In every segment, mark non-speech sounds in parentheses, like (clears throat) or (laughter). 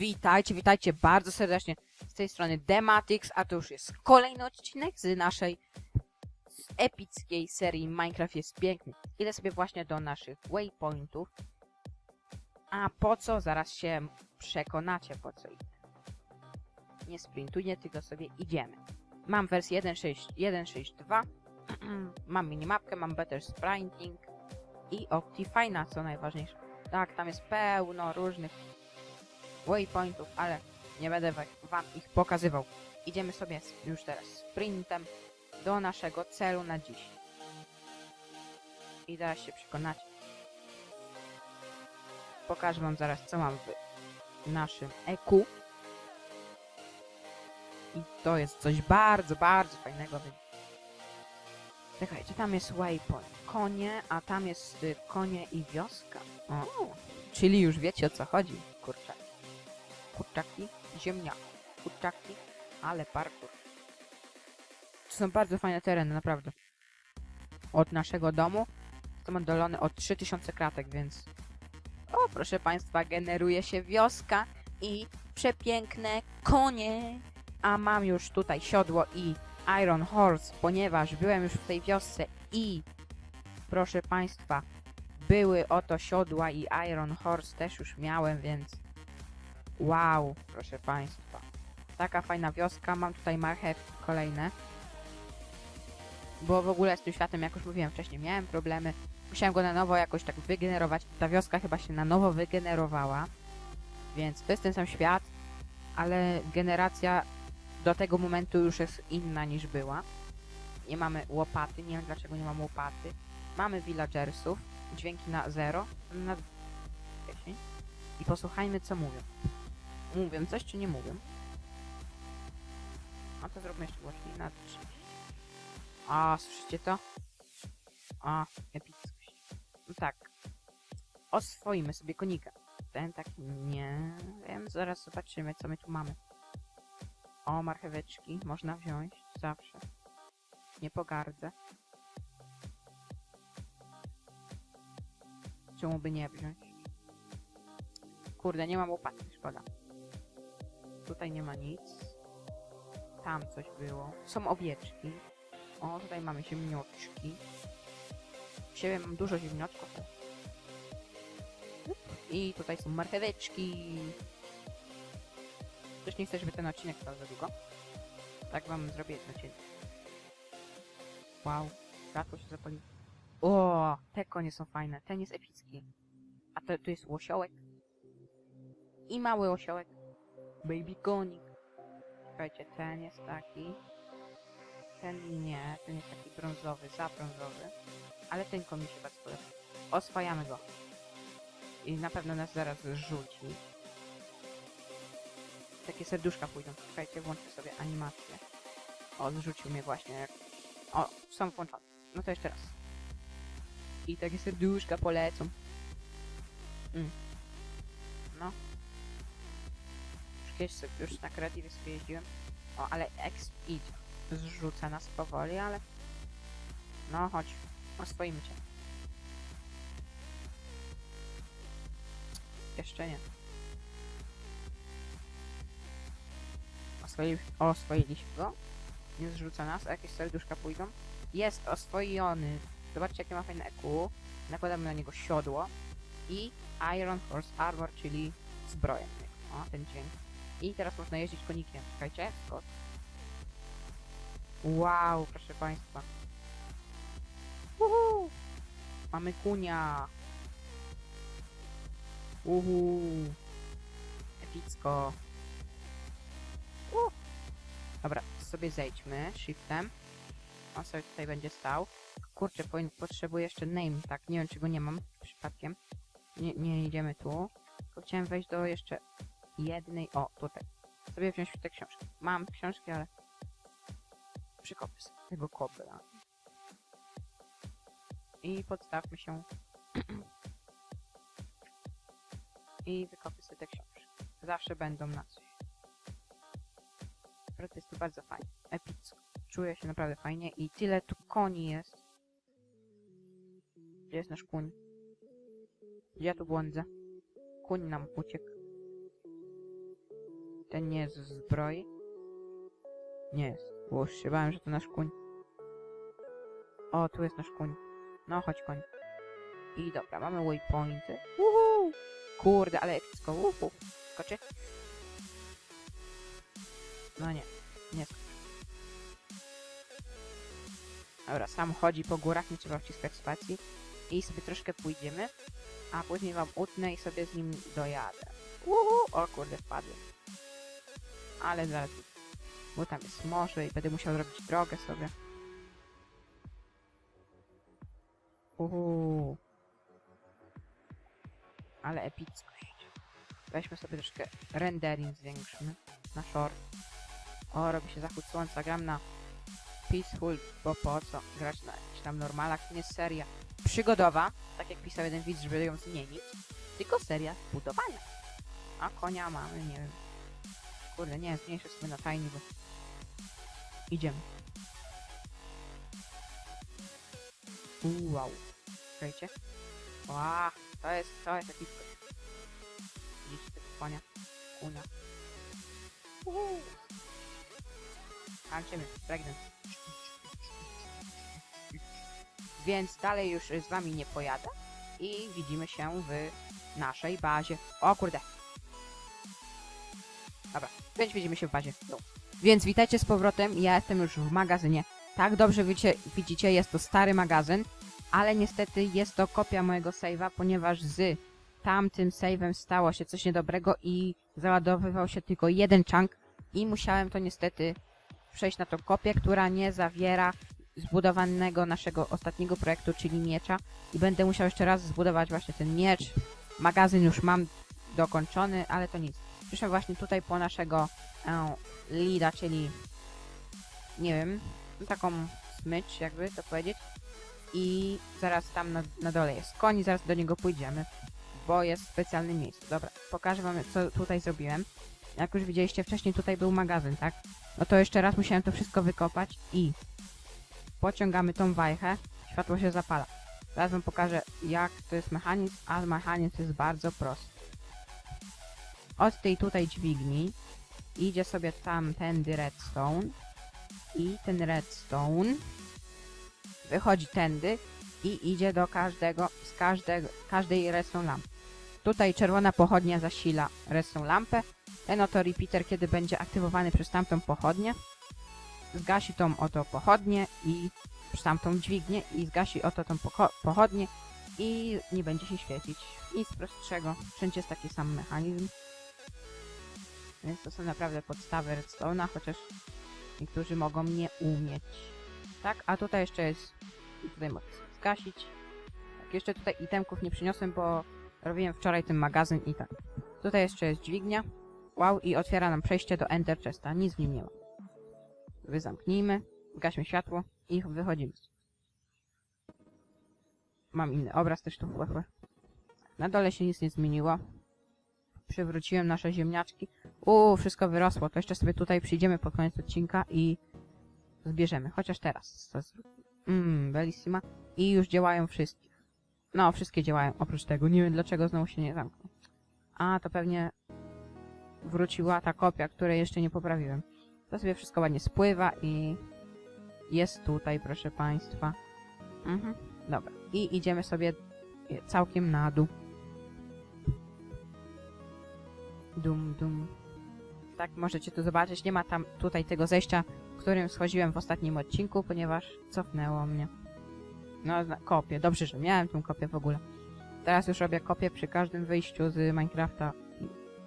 Witajcie, witajcie bardzo serdecznie z tej strony Dematix, a to już jest kolejny odcinek z naszej z epickiej serii Minecraft jest piękny. Idę sobie właśnie do naszych waypointów. A po co? Zaraz się przekonacie po co idę. Nie sprintuję, tylko sobie idziemy. Mam wersję 1.6 1.6.2 Mam minimapkę, mam better sprinting i Optifine, co najważniejsze. Tak, tam jest pełno różnych waypointów, ale nie będę wa- wam ich pokazywał. Idziemy sobie już teraz sprintem do naszego celu na dziś. I zaraz się przekonacie. Pokażę wam zaraz, co mam w naszym EQ. I to jest coś bardzo, bardzo fajnego. Czekajcie, tam jest waypoint. Konie, a tam jest y, konie i wioska. O, czyli już wiecie o co chodzi, kurczaki. Kurczaki, ziemniaki, kurczaki, ale parkour. To są bardzo fajne tereny, naprawdę. Od naszego domu są oddalone o 3000 kratek, więc... O, proszę Państwa, generuje się wioska i przepiękne konie. A mam już tutaj siodło i Iron Horse, ponieważ byłem już w tej wiosce i... Proszę Państwa, były oto siodła i Iron Horse też już miałem, więc... Wow, proszę Państwa. Taka fajna wioska. Mam tutaj marchew kolejne. Bo w ogóle z tym światem, jak już mówiłem wcześniej, miałem problemy. Musiałem go na nowo jakoś tak wygenerować. Ta wioska chyba się na nowo wygenerowała. Więc to jest ten sam świat, ale generacja do tego momentu już jest inna niż była. Nie mamy łopaty, nie wiem dlaczego nie mamy łopaty. Mamy villagersów, dźwięki na 0, na 10. I posłuchajmy co mówią. Mówią coś czy nie mówią? A to zróbmy jeszcze głośniej na 3. A, słyszycie to? A, epickość. No tak. Oswoimy sobie konika. Ten tak nie wiem, zaraz zobaczymy co my tu mamy. O, marcheweczki można wziąć zawsze. Nie pogardzę. Czemu by nie wziąć? Kurde, nie mam łopaty, szkoda. Tutaj nie ma nic. Tam coś było. Są owieczki. O, tutaj mamy ziemnioczki. U siebie mam dużo ziemnioczków. I tutaj są marcheweczki. Też nie chcę, żeby ten odcinek trwał za długo. Tak wam zrobię odcinek. Wow, światło się zapaliło. O, te konie są fajne. Ten jest epicki. A to, tu jest łosiołek. I mały osiołek. Baby konik. Słuchajcie, ten jest taki. Ten nie, ten jest taki brązowy, za brązowy. Ale ten mi się bardzo podoba. Oswajamy go. I na pewno nas zaraz rzuci. Takie serduszka pójdą. Czekajcie, włączę sobie animację. O, zrzucił mnie właśnie. O, są włączone. No to jeszcze raz. I takie serduszka polecą. Mm. No. Kiedyś sobie, już na kreatywie sobie jeździłem. O, ale X idzie. Zrzuca nas powoli, ale... No, chodź. Oswoimy cię. Jeszcze nie. Oswoi... Oswoiliśmy go. Nie zrzuca nas, a jakieś serduszka pójdą. Jest oswojony. Zobaczcie, jakie ma fajne EQ. Nakładamy na niego siodło. I Iron Horse Armor, czyli zbroję. O, ten dźwięk. I teraz można jeździć konikiem. Czekajcie, skok. Wow, proszę Państwa. Uhu! Mamy kunia. Uhu. Epicko. Uh. Dobra, sobie zejdźmy shiftem. On sobie tutaj będzie stał. Kurczę, potrzebuję jeszcze name, tak. Nie wiem, czy go nie mam przypadkiem. Nie, nie idziemy tu. Tylko chciałem wejść do jeszcze jednej. O, tutaj. Sobie wziąć te książki. Mam książki, ale przykopię sobie tego kobra. I podstawmy się. (clears throat) I wykopię sobie te książki. Zawsze będą na coś. To jest bardzo fajnie. Epicko. Czuję się naprawdę fajnie i tyle tu koni jest. Gdzie jest nasz kuń? Ja tu błądzę? Kuń nam uciekł. Ten nie jest z zbroi. Nie jest. Już się bałem, że to nasz kuń. O, tu jest nasz kuń. No, chodź koń. I dobra, mamy waypointy. Uhu! Kurde, ale epicko. Uhu! Skoczy? No nie, nie skoczy. Dobra, sam chodzi po górach, nie trzeba wciskać spacji. I sobie troszkę pójdziemy, a później wam utnę i sobie z nim dojadę. Uhu! O kurde, wpadłem. Ale zaraz, bo tam jest morze i będę musiał robić drogę sobie. Uhu. Ale epickość. Weźmy sobie troszkę rendering zwiększmy na short. O, robi się zachód słońca, gram na Peaceful, bo po co grać na jakichś tam normalach, to nie seria przygodowa, tak jak pisał jeden widz, żeby ją zmienić, tylko seria budowania. A konia mamy, nie wiem. Kurde, nie, zmniejszę sobie na tajni, bo... Idziemy. Wow. Czekajcie. Ła, to jest, to jest jakiś... Widzicie tego konia? Kunia. Uuu. Walczymy, pregnant. Więc dalej już z wami nie pojadę i widzimy się w naszej bazie. O kurde. Dobra, więc widzimy się w bazie. No. Więc witajcie z powrotem, ja jestem już w magazynie. Tak dobrze wiecie, widzicie, jest to stary magazyn, ale niestety jest to kopia mojego save'a, ponieważ z tamtym save'em stało się coś niedobrego i załadowywał się tylko jeden chunk i musiałem to niestety przejść na tą kopię, która nie zawiera zbudowanego naszego ostatniego projektu, czyli miecza i będę musiał jeszcze raz zbudować właśnie ten miecz. Magazyn już mam dokończony, ale to nic. Przyszłem właśnie tutaj po naszego e, lida, czyli nie wiem, taką smycz jakby to powiedzieć i zaraz tam na, na dole jest koń i zaraz do niego pójdziemy, bo jest w specjalnym miejscu. Dobra, pokażę wam co tutaj zrobiłem. Jak już widzieliście wcześniej tutaj był magazyn, tak? No to jeszcze raz musiałem to wszystko wykopać i pociągamy tą wajchę, światło się zapala. Teraz wam pokażę jak to jest mechanizm, a mechanizm jest bardzo prosty. Od tej tutaj dźwigni idzie sobie tamtędy redstone i ten redstone wychodzi tędy i idzie do każdego, z każdego, każdej redstone lampy. Tutaj czerwona pochodnia zasila redstone lampę. Ten oto repeater, kiedy będzie aktywowany przez tamtą pochodnię, zgasi tą oto pochodnię i przez tamtą dźwignię i zgasi oto tą pocho- pochodnię i nie będzie się świecić. Nic prostszego. Wszędzie jest taki sam mechanizm. Więc to są naprawdę podstawy redstone'a, chociaż niektórzy mogą nie umieć. Tak, a tutaj jeszcze jest... Tutaj mogę sobie zgasić. Tak, jeszcze tutaj itemków nie przyniosłem, bo robiłem wczoraj ten magazyn i tak. Tutaj jeszcze jest dźwignia. Wow, i otwiera nam przejście do Ender Chesta. Nic w nim nie ma. Wy zamknijmy, gaśmy światło i wychodzimy. Mam inny obraz też tu chłe. Na dole się nic nie zmieniło. Przywróciłem nasze ziemniaczki. Uuu, wszystko wyrosło. To jeszcze sobie tutaj przyjdziemy pod koniec odcinka i zbierzemy. Chociaż teraz. Mmm, bellissima. I już działają wszystkie. No, wszystkie działają oprócz tego. Nie wiem dlaczego znowu się nie zamknął. A, to pewnie wróciła ta kopia, której jeszcze nie poprawiłem. To sobie wszystko ładnie spływa i jest tutaj, proszę Państwa. Mhm, dobra. I idziemy sobie całkiem na dół. Dum, dum. Tak, możecie tu zobaczyć. Nie ma tam tutaj tego zejścia, którym schodziłem w ostatnim odcinku, ponieważ cofnęło mnie. No, kopię. Dobrze, że miałem tą kopię w ogóle. Teraz już robię kopię przy każdym wyjściu z Minecrafta,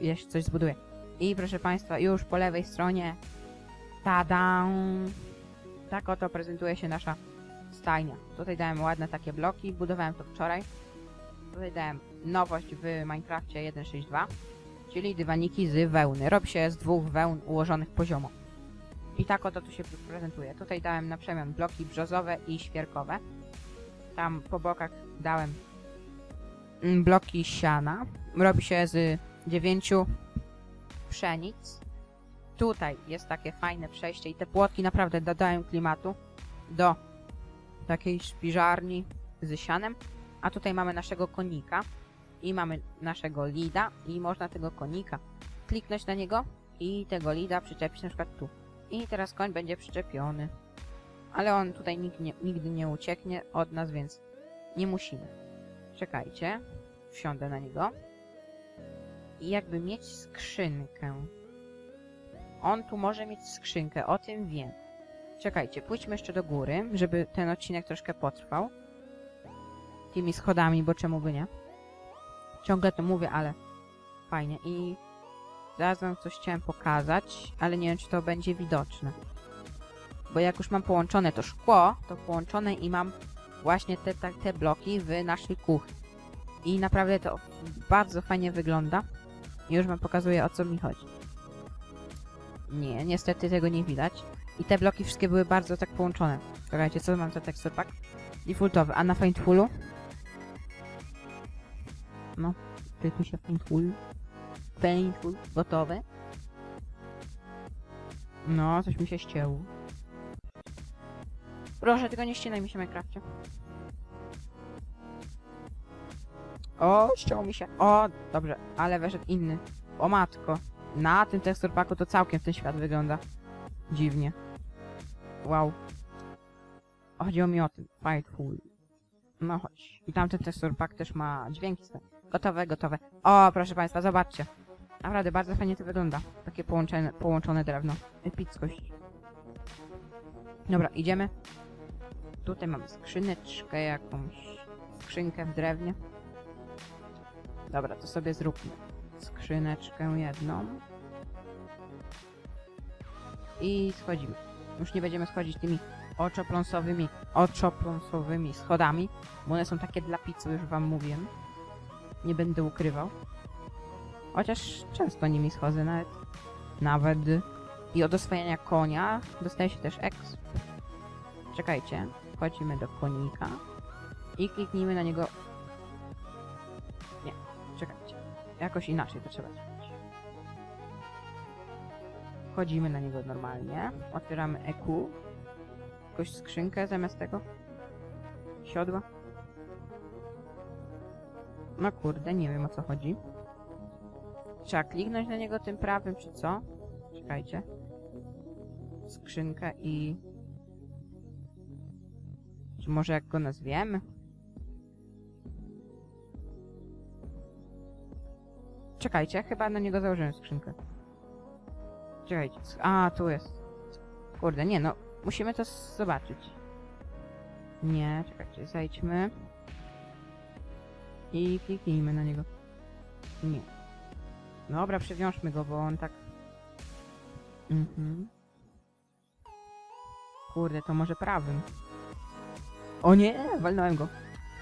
jeśli coś zbuduję. I proszę Państwa, już po lewej stronie Tada! Tak oto prezentuje się nasza stajnia. Tutaj dałem ładne takie bloki, budowałem to wczoraj. Tutaj dałem nowość w Minecrafcie 1.6.2, czyli dywaniki z wełny. Robi się z dwóch wełn ułożonych poziomo. I tak oto tu się prezentuje. Tutaj dałem na przemian bloki brzozowe i świerkowe. Tam po bokach dałem mm, bloki siana. Robi się z dziewięciu pszenic tutaj jest takie fajne przejście i te płotki naprawdę dodają klimatu do takiej szpiżarni z sianem. A tutaj mamy naszego konika i mamy naszego lida i można tego konika kliknąć na niego i tego lida przyczepić na przykład tu. I teraz koń będzie przyczepiony. Ale on tutaj nigdy nie, nigdy nie ucieknie od nas, więc nie musimy. Czekajcie. Wsiądę na niego. I jakby mieć skrzynkę. On tu może mieć skrzynkę, o tym wiem. Czekajcie, pójdźmy jeszcze do góry, żeby ten odcinek troszkę potrwał. Tymi schodami, bo czemu by nie? Ciągle to mówię, ale fajnie. I zaraz wam coś chciałem pokazać, ale nie wiem, czy to będzie widoczne. Bo jak już mam połączone to szkło, to połączone i mam właśnie te, te, te bloki w naszej kuchni. I naprawdę to bardzo fajnie wygląda. Już wam pokazuję, o co mi chodzi. Nie, niestety tego nie widać. I te bloki wszystkie były bardzo tak połączone. Czekajcie, co mam za texture pack? Defaultowy, a na Paintfulu? No, kliknij się Paintful. Paintful, gotowe. No, coś mi się ścięło. Proszę, tylko nie ścinaj mi się Minecrafcie. O, ściął mi się. O, dobrze, ale weszedł inny. O matko. Na tym texture packu to całkiem ten świat wygląda. Dziwnie. Wow. Chodziło mi o ten. Fightful. No chodź. I tamten texture pack też ma dźwięki swoje. Gotowe, gotowe. O, proszę państwa, zobaczcie. Naprawdę bardzo fajnie to wygląda. Takie połączone, połączone drewno. Epickość. Dobra, idziemy. Tutaj mamy skrzyneczkę jakąś. Skrzynkę w drewnie. Dobra, to sobie zróbmy. Skrzyneczkę jedną. I schodzimy. Już nie będziemy schodzić tymi oczopląsowymi, oczopląsowymi schodami, bo one są takie dla pizzy, już wam mówiłem. Nie będę ukrywał. Chociaż często nimi schodzę nawet. Nawet. I od oswajania konia dostaje się też exp. Czekajcie. Wchodzimy do konika. I kliknijmy na niego. Nie, czekajcie. Jakoś inaczej to trzeba zrobić. Wchodzimy na niego normalnie. Otwieramy EQ. Jakąś skrzynkę zamiast tego. Siodła. No kurde, nie wiem o co chodzi. Trzeba kliknąć na niego tym prawym, czy co? Czekajcie. Skrzynkę i... Czy może jak go nazwiemy? Czekajcie, chyba na niego założyłem skrzynkę. Czekajcie. A, tu jest. Kurde, nie no. Musimy to zobaczyć. Nie, czekajcie, zejdźmy. I kliknijmy na niego. Nie. Dobra, przewiążmy go, bo on tak... Mhm. Kurde, to może prawym. O nie, walnąłem go.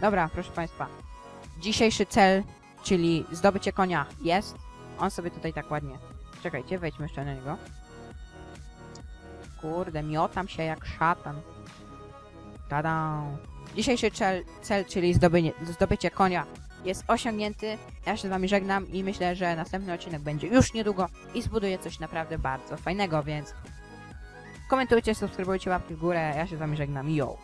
Dobra, proszę państwa. Dzisiejszy cel, czyli zdobycie konia jest. On sobie tutaj tak ładnie... Czekajcie, wejdźmy jeszcze na niego. Kurde, miotam się jak szatan. Tada! Dzisiejszy cel, cel czyli zdobycie, konia jest osiągnięty. Ja się z wami żegnam i myślę, że następny odcinek będzie już niedługo i zbuduję coś naprawdę bardzo fajnego, więc komentujcie, subskrybujcie, łapki w górę. Ja się z wami żegnam. Yo!